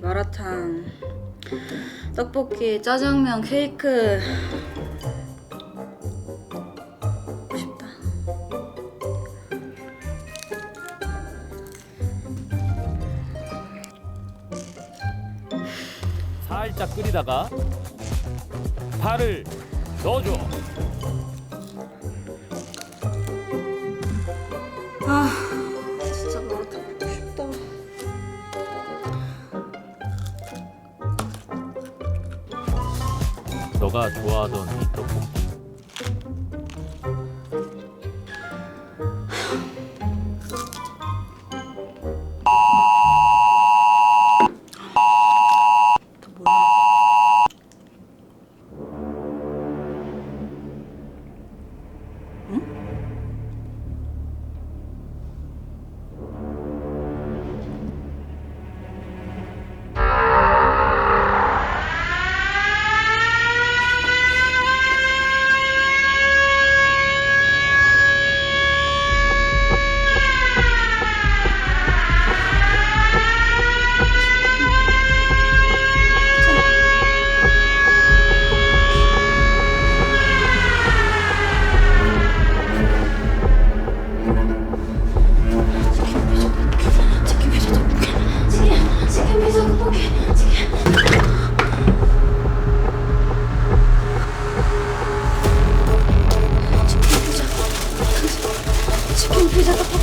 마라탕, 떡볶이, 짜장면, 케이크. 먹고 싶다. 살짝 끓이다가 파를 넣어줘. 너가 좋아하던 이 떡볶이. 지금 보자. 피자 떡볶이.